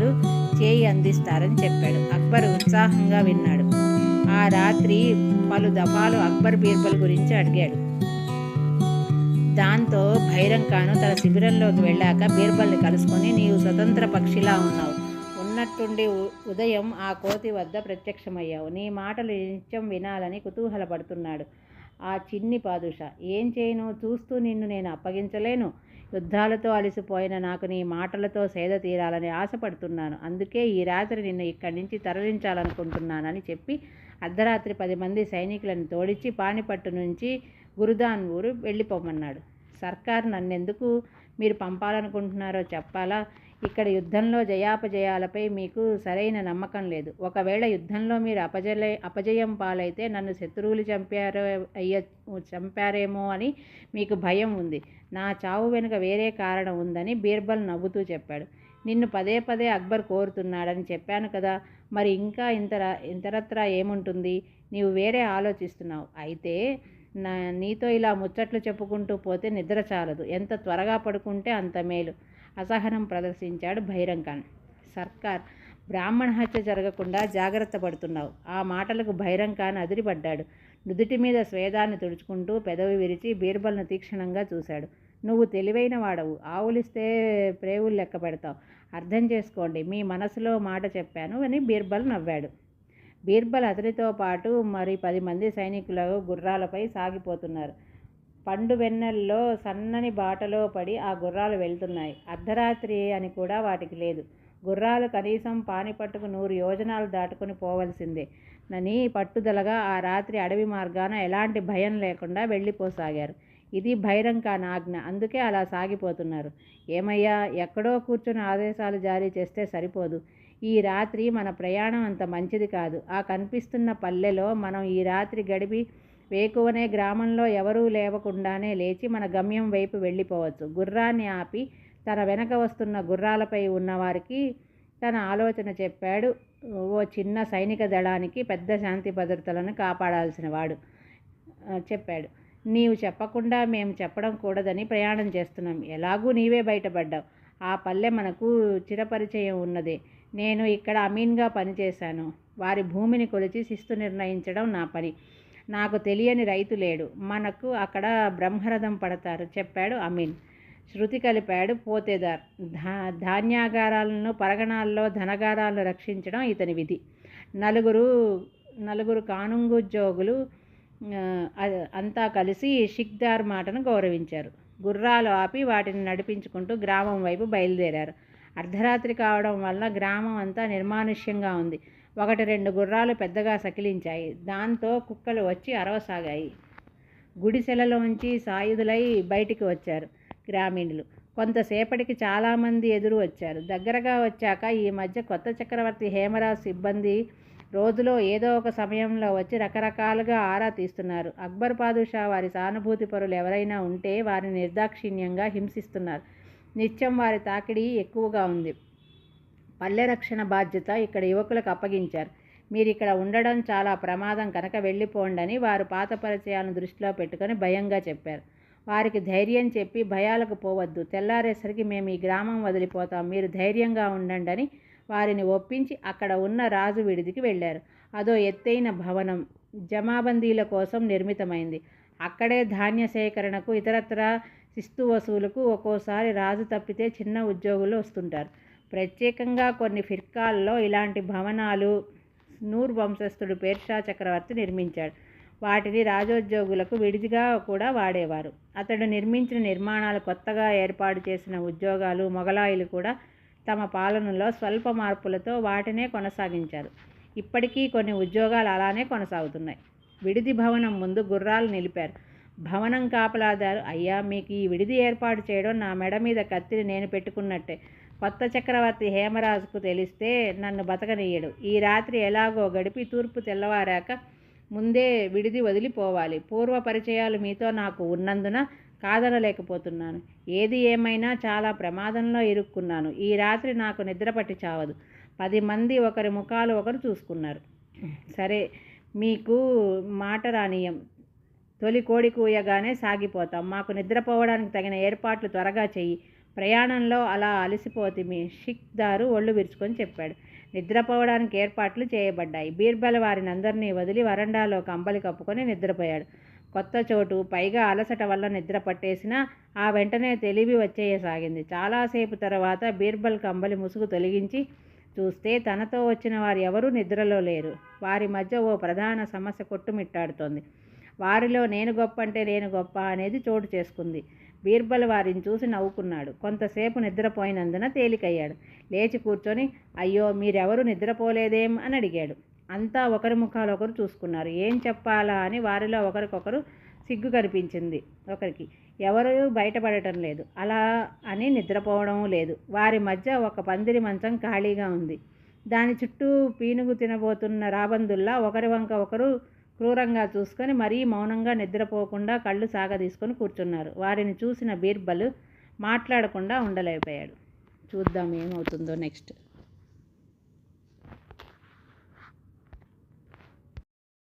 మంది చేయి అందిస్తారని చెప్పాడు. అక్బర్ ఉత్సాహంగా విన్నాడు. ఆ రాత్రి పలు దఫాలు అక్బర్ బీర్బల్ గురించి అడిగాడు. దాంతో భైరంకాను తన శిబిరంలోకి వెళ్ళాక బీర్బల్ని కలుసుకొని నీవు స్వతంత్ర పక్షిలా ఉన్నావు. ఉన్నట్టుండి ఉదయం ఆ కోతి వద్ద ప్రత్యక్షమయ్యావు. నీ మాటలు నిత్యం వినాలని కుతూహలపడుతున్నాడు. ఆ చిన్ని పాదుష ఏం చేయను? చూస్తూ నిన్ను నేను అప్పగించలేను. యుద్ధాలతో అలసిపోయిన నాకు నీ మాటలతో సేద తీరాలని ఆశపడుతున్నాను. అందుకే ఈ రాత్రి నిన్ను ఇక్కడి నుంచి తరలించాలనుకుంటున్నానని చెప్పి అర్ధరాత్రి పది మంది సైనికులను తోడించి పానిపట్టు నుంచి గురుదాన్ ఊరు వెళ్ళిపోమన్నాడు. సర్కార్ నన్నెందుకు మీరు పంపాలనుకుంటున్నారో చెప్పాలా? ఇక్కడ యుద్ధంలో జయాపజయాలపై మీకు సరైన నమ్మకం లేదు. ఒకవేళ యుద్ధంలో మీరు అపజయ అపజయం పాలైతే నన్ను శత్రువులు చంపారు అయ్య చంపారేమో అని మీకు భయం ఉంది. నా చావు వెనుక వేరే కారణం ఉందని బీర్బల్ నవ్వుతూ చెప్పాడు. నిన్ను పదే పదే అక్బర్ కోరుతున్నాడని చెప్పాను కదా. మరి ఇంకా ఇంతర ఇంతరత్రా ఏముంటుంది? నీవు వేరే ఆలోచిస్తున్నావు. అయితే నా నీతో ఇలా ముచ్చట్లు చెప్పుకుంటూ పోతే నిద్ర చాలదు. ఎంత త్వరగా పడుకుంటే అంత మేలు. అసహనం ప్రదర్శించాడు భైరంఖాన్ సర్కార్ బ్రాహ్మణ హత్య జరగకుండా జాగ్రత్త పడుతున్నావు. ఆ మాటలకు భైరంఖాన్ అదిరిపడ్డాడు. నుదుటి మీద స్వేదాన్ని తుడుచుకుంటూ పెదవి విరిచి బీర్బల్ను తీక్షణంగా చూశాడు. నువ్వు తెలివైన వాడవు. ఆవులిస్తే ప్రేవులు లెక్క పెడతావు. అర్థం చేసుకోండి మీ మనసులో మాట చెప్పాను అని బీర్బల్ నవ్వాడు. బీర్బల్ అతనితో పాటు మరి పది మంది సైనికులు గుర్రాలపై సాగిపోతున్నారు. పండు వెన్నెల్లో సన్నని బాటలో పడి ఆ గుర్రాలు వెళ్తున్నాయి. అర్ధరాత్రి అని కూడా వాటికి లేదు. గుర్రాలు కనీసం పానిపట్టుకు నూరు యోజనాలు దాటుకుని పోవలసిందే. నని పట్టుదలగా ఆ రాత్రి అడవి మార్గాన ఎలాంటి భయం లేకుండా వెళ్ళిపోసాగారు. ఇది భైరంకా నాజ్ఞ అందుకే అలా సాగిపోతున్నారు. ఏమయ్యా ఎక్కడో కూర్చుని ఆదేశాలు జారీ చేస్తే సరిపోదు. ఈ రాత్రి మన ప్రయాణం అంత మంచిది కాదు. ఆ కనిపిస్తున్న పల్లెలో మనం ఈ రాత్రి గడిపి వేకువనే గ్రామంలో ఎవరూ లేవకుండానే లేచి మన గమ్యం వైపు వెళ్ళిపోవచ్చు. గుర్రాన్ని ఆపి తన వెనక వస్తున్న గుర్రాలపై ఉన్నవారికి తన ఆలోచన చెప్పాడు. ఓ చిన్న సైనిక దళానికి పెద్ద శాంతి భద్రతలను కాపాడాల్సిన వాడు చెప్పాడు. నీవు చెప్పకుండా మేము చెప్పడం కూడదని ప్రయాణం చేస్తున్నాం. ఎలాగూ నీవే బయటపడ్డావు. ఆ పల్లె మనకు చిరపరిచయం ఉన్నదే. నేను ఇక్కడ అమీన్గా పనిచేశాను. వారి భూమిని కొలిచి శిస్తు నిర్ణయించడం నా పని. నాకు తెలియని రైతు లేడు. మనకు అక్కడ బ్రహ్మరథం పడతారు. చెప్పాడు అమీన్. శృతి కలిపాడు పోతేదార్. ధా ధాన్యాగారాలను పరగణాల్లో ధనగారాలను రక్షించడం ఇతని విధి. నలుగురు నలుగురు కానుంగుద్యోగులు అంతా కలిసి షిక్దార్ మాటను గౌరవించారు. గుర్రాలు ఆపి వాటిని నడిపించుకుంటూ గ్రామం వైపు బయలుదేరారు. అర్ధరాత్రి కావడం వల్ల గ్రామం అంతా నిర్మానుష్యంగా ఉంది. ఒకటి రెండు గుర్రాలు పెద్దగా సకిలించాయి. దాంతో కుక్కలు వచ్చి అరవసాగాయి. గుడిసెలలోంచి సాయుధులై బయటికి వచ్చారు గ్రామీణులు. కొంతసేపటికి చాలామంది ఎదురు వచ్చారు. దగ్గరగా వచ్చాక ఈ మధ్య కొత్త చక్రవర్తి హేమరాజ్ సిబ్బంది రోజులో ఏదో ఒక సమయంలో వచ్చి రకరకాలుగా ఆరా తీస్తున్నారు. అక్బర్ పాదుషా వారి సానుభూతి పరులు ఎవరైనా ఉంటే వారిని నిర్దాక్షిణ్యంగా హింసిస్తున్నారు. నిత్యం వారి తాకిడి ఎక్కువగా ఉంది. పల్లె రక్షణ బాధ్యత ఇక్కడ యువకులకు అప్పగించారు. మీరు ఇక్కడ ఉండడం చాలా ప్రమాదం కనుక వెళ్ళిపోండని వారు పాత పరిచయాలను దృష్టిలో పెట్టుకొని భయంగా చెప్పారు. వారికి ధైర్యం చెప్పి భయాలకు పోవద్దు. తెల్లారేసరికి మేము ఈ గ్రామం వదిలిపోతాం. మీరు ధైర్యంగా ఉండండి అని వారిని ఒప్పించి అక్కడ ఉన్న రాజు విడిదికి వెళ్ళారు. అదో ఎత్తైన భవనం జమాబందీల కోసం నిర్మితమైంది. అక్కడే ధాన్య సేకరణకు ఇతరత్ర శిస్తు వసూలకు ఒక్కోసారి రాజు తప్పితే చిన్న ఉద్యోగులు వస్తుంటారు. ప్రత్యేకంగా కొన్ని ఫిర్కాల్లో ఇలాంటి భవనాలు నూర్ వంశస్థుడు పేర్షా చక్రవర్తి నిర్మించాడు. వాటిని రాజోద్యోగులకు విడిదిగా కూడా వాడేవారు. అతడు నిర్మించిన నిర్మాణాలు కొత్తగా ఏర్పాటు చేసిన ఉద్యోగాలు మొగలాయిలు కూడా తమ పాలనలో స్వల్ప మార్పులతో వాటినే కొనసాగించారు. ఇప్పటికీ కొన్ని ఉద్యోగాలు అలానే కొనసాగుతున్నాయి. విడిది భవనం ముందు గుర్రాలు నిలిపారు. భవనం కాపలాదారు అయ్యా మీకు ఈ విడిది ఏర్పాటు చేయడం నా మెడ మీద కత్తిని నేను పెట్టుకున్నట్టే. కొత్త చక్రవర్తి హేమరాజుకు తెలిస్తే నన్ను బతకనీయడు ఈ రాత్రి ఎలాగో గడిపి తూర్పు తెల్లవారాక ముందే విడిది వదిలిపోవాలి. పూర్వ పరిచయాలు మీతో నాకు ఉన్నందున కాదనలేకపోతున్నాను. ఏది ఏమైనా చాలా ప్రమాదంలో ఇరుక్కున్నాను. ఈ రాత్రి నాకు నిద్ర పట్టి చావదు. పది మంది ఒకరి ముఖాలు ఒకరు చూసుకున్నారు. సరే మీకు మాట రానియం తొలి కోడి కూయగానే సాగిపోతాం. మాకు నిద్రపోవడానికి తగిన ఏర్పాట్లు త్వరగా చెయ్యి. ప్రయాణంలో అలా అలసిపోతిమి షిక్దారు ఒళ్ళు విరుచుకొని చెప్పాడు. నిద్రపోవడానికి ఏర్పాట్లు చేయబడ్డాయి. బీర్బల్ వారిని అందరినీ వదిలి వరండాలో కంబలి కప్పుకొని నిద్రపోయాడు. కొత్త చోటు పైగా అలసట వల్ల నిద్ర పట్టేసినా ఆ వెంటనే తెలివి వచ్చేయసాగింది. చాలాసేపు తర్వాత బీర్బల్ కంబలి ముసుగు తొలగించి చూస్తే తనతో వచ్చిన వారు ఎవరూ నిద్రలో లేరు. వారి మధ్య ఓ ప్రధాన సమస్య కొట్టుమిట్టాడుతోంది. వారిలో నేను గొప్ప అంటే నేను గొప్ప అనేది చోటు చేసుకుంది. బీర్బల్ వారిని చూసి నవ్వుకున్నాడు. కొంతసేపు నిద్రపోయినందున తేలికయ్యాడు. లేచి కూర్చొని అయ్యో మీరెవరు నిద్రపోలేదేం? అని అడిగాడు. అంతా ఒకరి ముఖాలొకరు చూసుకున్నారు. ఏం చెప్పాలా? అని వారిలో ఒకరికొకరు సిగ్గు కనిపించింది ఒకరికి. ఎవరు బయటపడటం లేదు. అలా అని నిద్రపోవడం లేదు. వారి మధ్య ఒక పందిరి మంచం ఖాళీగా ఉంది. దాని చుట్టూ పీనుగు తినబోతున్న రాబందుల్లా ఒకరి వంక ఒకరు క్రూరంగా చూసుకొని మరీ మౌనంగా నిద్రపోకుండా కళ్ళు సాగదీసుకొని కూర్చున్నారు. వారిని చూసిన బీర్బల్ మాట్లాడకుండా ఉండలేకపోయాడు. చూద్దాం ఏమవుతుందో నెక్స్ట్.